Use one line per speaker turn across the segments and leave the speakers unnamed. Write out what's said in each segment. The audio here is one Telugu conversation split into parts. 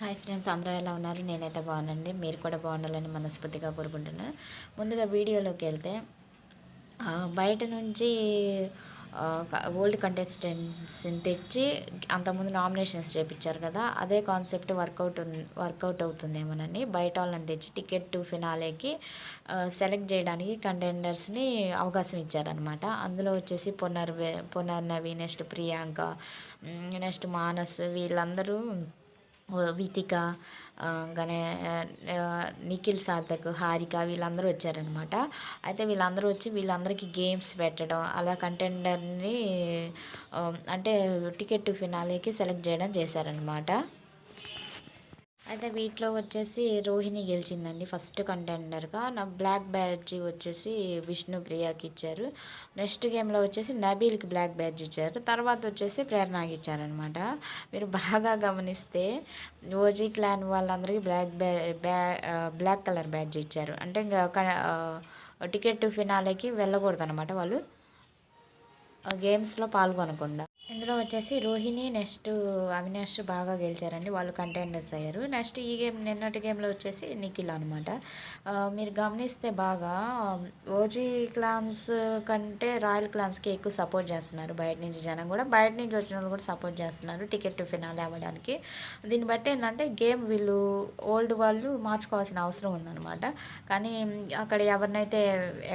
హాయ్ ఫ్రెండ్స్ అందరూ ఎలా ఉన్నారు? నేనైతే బాగున్నానండి. మీరు కూడా బాగుండాలని మనస్ఫూర్తిగా కోరుకుంటున్నాను. ముందుగా వీడియోలోకి వెళ్తే బయట నుంచి ఓల్డ్ కంటెస్టెంట్స్ని తెచ్చి అంతకుముందు నామినేషన్స్ చేపించారు కదా అదే కాన్సెప్ట్ వర్కౌట్ వర్కౌట్ అవుతుందేమోనని బయట వాళ్ళని తెచ్చి టికెట్ టు ఫినాలేకి సెలెక్ట్ చేయడానికి కంటెండర్స్ని అవకాశం ఇచ్చారనమాట అందులో వచ్చేసి పునర్వే పునర్నవి నెక్స్ట్ ప్రియాంక నెక్స్ట్ మానస్ వీళ్ళందరూ వితిక గనే నిఖిల్ సార్థక్ హారిక వీళ్ళందరూ వచ్చారనమాట అయితే వీళ్ళందరూ వచ్చి వీళ్ళందరికీ గేమ్స్ పెట్టడం అలా కంటెండర్ని అంటే టికెట్ టు ఫినాలేకి సెలెక్ట్ చేయడం చేశారనమాట అయితే వీటిలో వచ్చేసి రోహిణి గెలిచిందండి ఫస్ట్ కంటెండర్గా. నా బ్లాక్ బ్యాడ్జ్ వచ్చేసి విష్ణు ప్రియాకి ఇచ్చారు. నెక్స్ట్ గేమ్లో వచ్చేసి నబీల్కి బ్లాక్ బ్యాడ్జ్ ఇచ్చారు. తర్వాత వచ్చేసి ప్రేరణకి ఇచ్చారనమాట మీరు బాగా గమనిస్తే ఓజీ క్లాన్ వాళ్ళందరికీ బ్లాక్ బ్యా బ్యా బ్లాక్ కలర్ బ్యాడ్జ్ ఇచ్చారు. అంటే ఇంకా టికెట్ టు ఫినాలేకి వెళ్ళకూడదు అనమాట వాళ్ళు గేమ్స్లో పాల్గొనకుండా. ఇందులో వచ్చేసి రోహిణి నెక్స్ట్ అవినాష్ బాగా గెలిచారండి. వాళ్ళు కంటెండర్స్ అయ్యారు. నెక్స్ట్ ఈ గేమ్ నిన్నటి గేమ్లో వచ్చేసి నిఖిల్ అనమాట మీరు గమనిస్తే బాగా ఓజీ క్లాన్స్ కంటే రాయల్ క్లాన్స్కి ఎక్కువ సపోర్ట్ చేస్తున్నారు. బయట నుంచి జనం కూడా బయట నుంచి వచ్చిన వాళ్ళు కూడా సపోర్ట్ చేస్తున్నారు టికెట్ ఫినాల్ అవ్వడానికి. దీన్ని బట్టి ఏంటంటే గేమ్ వీళ్ళు ఓల్డ్ వాళ్ళు మార్చుకోవాల్సిన అవసరం ఉందన్నమాట. కానీ అక్కడ ఎవరినైతే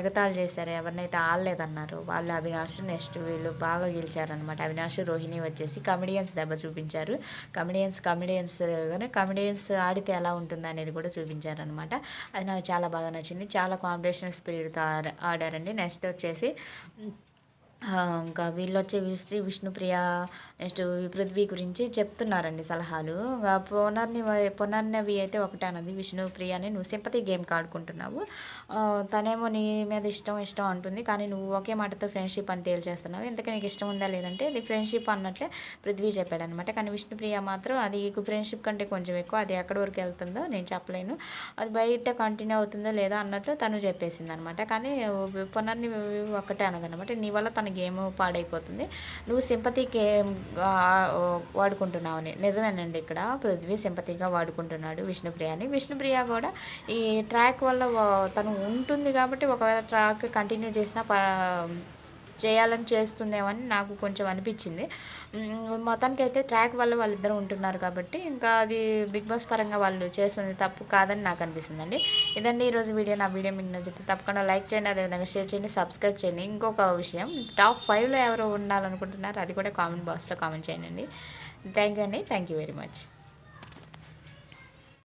ఎగతాళి చేశారో ఎవరినైతే ఆడలేదన్నారు వాళ్ళు అవినాష్ నెక్స్ట్ వీళ్ళు బాగా గెలిచారనమాట అవినాష్ రోహిణి వచ్చేసి కమెడియన్స్ దెబ్బ చూపించారు. కమెడియన్స్ కమెడియన్స్ కమెడియన్స్ ఆడితే ఎలా ఉంటుంది అనేది కూడా చూపించారనమాట అది నాకు చాలా బాగా నచ్చింది. చాలా కాంపిటీషన్ స్పిరిట్తో ఆడారండి. నెక్స్ట్ వచ్చేసి ఇంకా వీళ్ళు వచ్చేసి విష్ణుప్రియ నెక్స్ట్ పృథ్వీ గురించి చెప్తున్నారండి సలహాలు. ఇంకా పునర్ని పునర్నవి అయితే ఒకటే అన్నది. విష్ణుప్రియని నువ్వు సింపతి గేమ్ ఆడుకుంటున్నావు. తనేమో నీ మీద ఇష్టం ఇష్టం అంటుంది. కానీ నువ్వు ఒకే మాటతో ఫ్రెండ్షిప్ అని తేల్చేస్తున్నావు. ఇంతకీ నీకు ఇష్టం ఉందా లేదంటే ఇది ఫ్రెండ్షిప్ అన్నట్లే పృథ్వీ చెప్పాడు అనమాట కానీ విష్ణుప్రియ మాత్రం అది ఫ్రెండ్షిప్ కంటే కొంచెం ఎక్కువ. అది ఎక్కడి వరకు వెళ్తుందో నేను చెప్పలేను. అది బయట కంటిన్యూ అవుతుందో లేదా అన్నట్లు తను చెప్పేసింది అనమాట కానీ పునర్ని ఒకటే అన్నదన్నమాట. నీ వల్ల తన గేమ్ పాడైపోతుంది. నువ్వు సింపతి గేమ్ వాడుకుంటున్నావు నిజమేనండి ఇక్కడ పృథ్వీ సింపతిగా వాడుకుంటున్నాడు విష్ణుప్రియని. విష్ణుప్రియ కూడా ఈ ట్రాక్ వల్ల తను ఉంటుంది కాబట్టి ఒకవేళ ట్రాక్ కంటిన్యూ చేసినా ప చేయాలని చేస్తుందేమని నాకు కొంచెం అనిపించింది. మొత్తానికి అయితే ట్రాక్ వల్ల వాళ్ళిద్దరూ ఉంటున్నారు కాబట్టి ఇంకా అది బిగ్ బాస్ పరంగా వాళ్ళు చేస్తుంది తప్పు కాదని నాకు అనిపిస్తుందండి. ఇదండి ఈరోజు వీడియో. నా వీడియో మీకు నచ్చితే తప్పకుండా లైక్ చేయండి అదేవిధంగా షేర్ చేయండి సబ్స్క్రైబ్ చేయండి. ఇంకొక విషయం టాప్ ఫైవ్లో ఎవరు ఉండాలనుకుంటున్నారు అది కూడా కామెంట్ బాక్స్లో కామెంట్ చేయండి. థ్యాంక్ యూ అండి. Thank you very much.